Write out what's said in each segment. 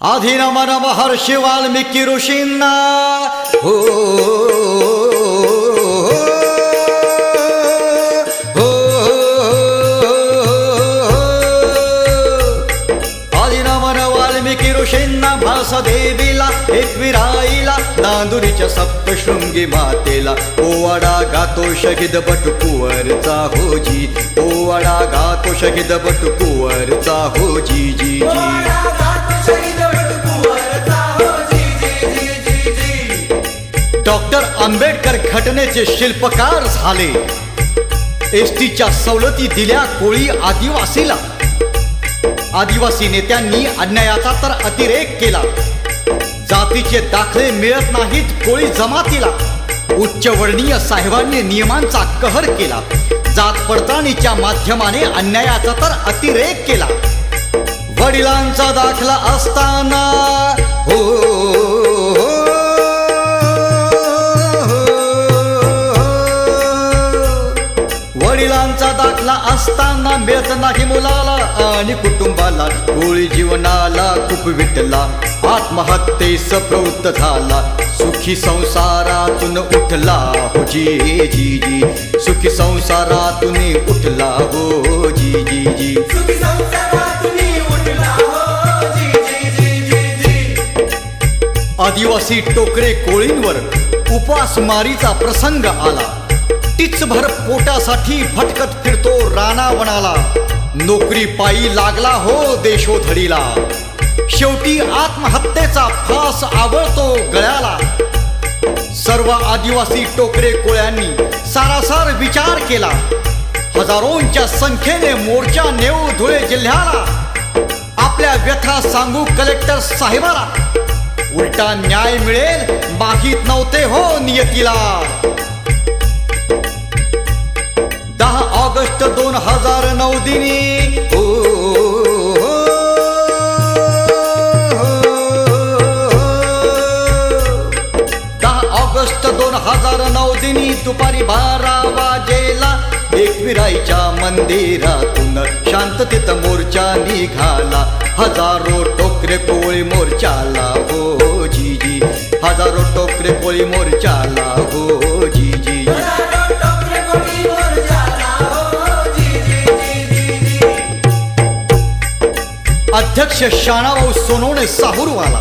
आधी नम नम हर्षी वाल्मिकी ऋषींना हो हो आधी नम एकविराईला नांदुरीच्या सप्तशृंगी मातेला ओवाडा गातो शहीद बट कुवरचा होजी ओवाडा गातो शहीद बटकुवरचा हो जी जी जी डॉक्टर आंबेडकर घटनेचे शिल्पकार झाले. एस टीच्या सवलती दिल्या कोळी आदिवासीला. आदिवासी नेत्यांनी अन्यायाचा तर अतिरेक केला. जातीचे दाखले मिळत नाहीत कोळी जमातीला. उच्चवर्णीय साहेबांनी नियमांचा कहर केला. जात पडताळणीच्या माध्यमाने अन्यायाचा तर अतिरेक केला. वडिलांचा दाखला असताना हो दाखला असताना मिळत नाही मुलाला. आणि कुटुंबाला गोळी जीवनाला खूप विटला. आत्महत्येस प्रवृत्त झाला. सुखी संसारातून उठला हो जी जी जी सुखी संसारातून उठला हो जी जी जी सुखी संसारातून उठला हो जी जी जी जी जी आदिवासी टोकरे कोळींवर उपासमारीचा प्रसंग आला. टिचभर पोटासाठी भटकत फिरतो रानावनाला नोकरी पायी लागला हो देशोधडीला. शेवटी आत्महत्येचा फास आवळतो गळ्याला. सर्व आदिवासी टोकरे कोळ्यांनी सारासार विचार केला. हजारोंच्या संख्येने मोर्चा नेऊ धुळे जिल्ह्याला. आपल्या व्यथा सांगू कलेक्टर साहेबाला. उलटा न्याय मिळेल माहीत नव्हते हो नियतीला. दहा ऑगस्ट दोन हजार नऊ दिनी. ओ, दहा ऑगस्ट दोन हजार नऊ दिनी दुपारी बारा वाजेला एकविराईच्या मंदिरातून शांततेत मोर्चा निघाला. हजारो टोकरे कोळी मोर्चाला. हो जी जी हजारो टोकरे कोळी मोर्चाला. हो जी अध्यक्ष शाणाभाऊ सोनवणे साहूरवाला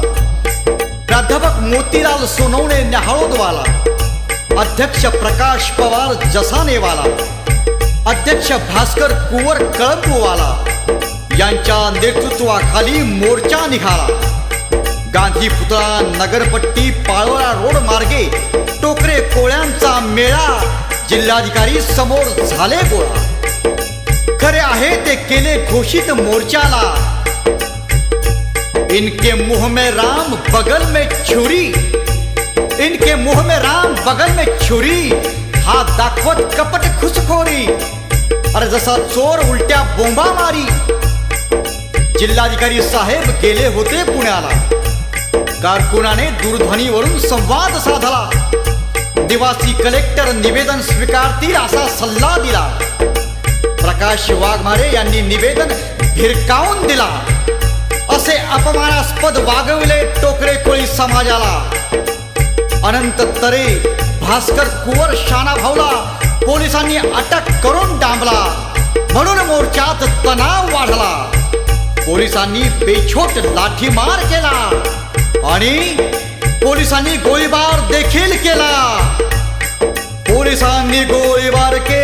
प्राध्यापक मोतीलाल सोनवणे न्याहाळोदवाला अध्यक्ष प्रकाश पवार जसानेवाला अध्यक्ष भास्कर कुवर कळंबूवाला यांच्या नेतृत्वाखाली मोर्चा निघाला. गांधी पुतळा नगरपट्टी पाळोळा रोड मार्गे टोकरे कोळ्यांचा मेळा जिल्हाधिकारी समोर झाले गोळा. खरे आहे ते केले घोषित मोर्चाला. इनके मुँह में राम, बगल में छुरी। इनके मुँह में राम, बगल में छुरी। हात दाखवत कपट खुसखोरी। अरे जसा चोर उलट्या बोंबा मारी। जिल्हाधिकारी साहेब गेले होते पुण्याला। कारकुनाने दूरध्वनीवरून संवाद साधला। निवासी कलेक्टर निवेदन स्वीकारतील असा सल्ला दिला। प्रकाश वाघमारे यांनी निवेदन भिरकावून दिला। असे अपमानास्पद वागविले टोकरे कोळी समाजाला. अनंत तरे भास्कर कुवर शाना भाऊला पोलिसांनी अटक करून डांबला. म्हणून मोर्चात तणाव वाढला. पोलिसांनी बेछोट लाठीमार केला. आणि पोलिसांनी गोळीबार देखील केला. पोलिसांनी गोळीबार केला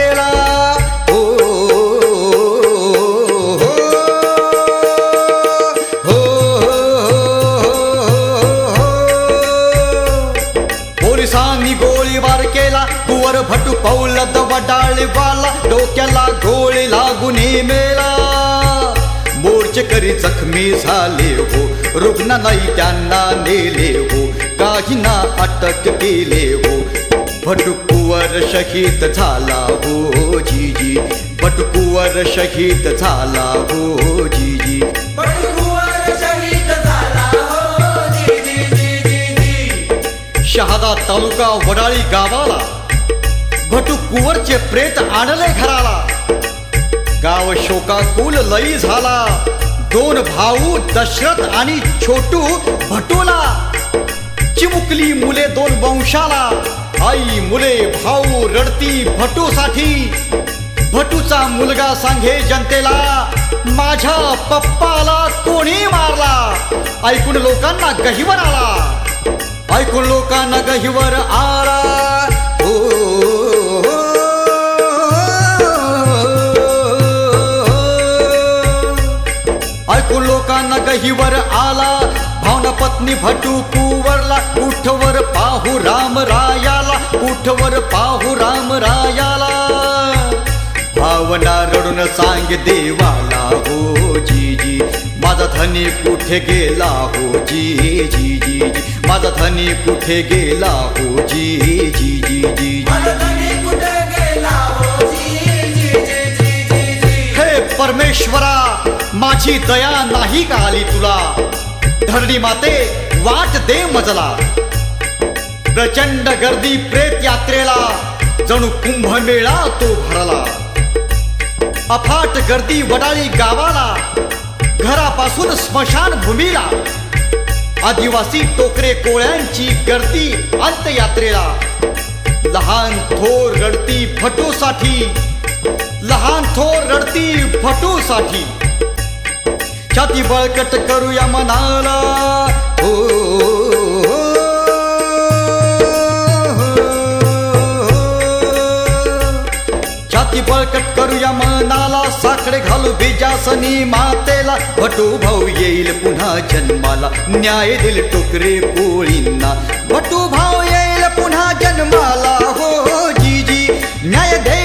भटू पौल दवडाळीवाला डोक्याला गोळी लागून मेला. मोर्चेकरी जखमी झाले हो रुग्णालयी त्यांना नेले हो काहींना अटक केले हो. भटकुवर शहीद झाला हो जी जी भटकुवर शहीद झाला हो हो जी जी जी जी जी शहादा तालुका वडाळी गावाला. भटू कुवरचे प्रेत आणले घराला. गाव शोकाकुल लई झाला. दोन भाऊ दशरथ आणि छोटू भटूला. चिमुकली मुले दोन वंशाला. आई मुले भाऊ रडती भटूसाठी. भटूचा मुलगा सांगे जनतेला माझ्या पप्पाला कोणी मारला? ऐकून लोकांना गहिवर आला ऐकून लोकांना गहिवर आला. लोकांना आला भावना पत्नी भटू कुवरला उठवर पाहू राम रायाला उठवर पाहू राम रायाला. भावना रडून सांग देवाला हो जी जी माझा धनी कुठे गेला हो जी जी जी जी माझा धनी कुठे गेला हो जी जी जी जी गेला जी जी जी जी जी हे परमेश्वरा माझी दया नाही का आली तुला? धरणी माते वाट दे मजला. प्रचंड गर्दी प्रेत यात्रेला जणू कुंभमेळा तो भरला. अफाट गर्दी वडाळी गावाला घरापासून स्मशान भूमीला. आदिवासी टोकरे कोळ्यांची गर्दी अंतयात्रेला लहान थोर रडती फटूसाठी लहान थोर रडती फटूसाठी. छाती बळकट करूया मनाला. हो, हो, हो, हो छाती बळकट करूया मनाला. साकडे घालू बीजासनी मातेला. भटू भाऊ येईल पुन्हा जन्माला. न्याय दिल टोकरे पोळींना. भटू भाऊ येईल पुन्हा जन्माला. हो जी जी न्याय दे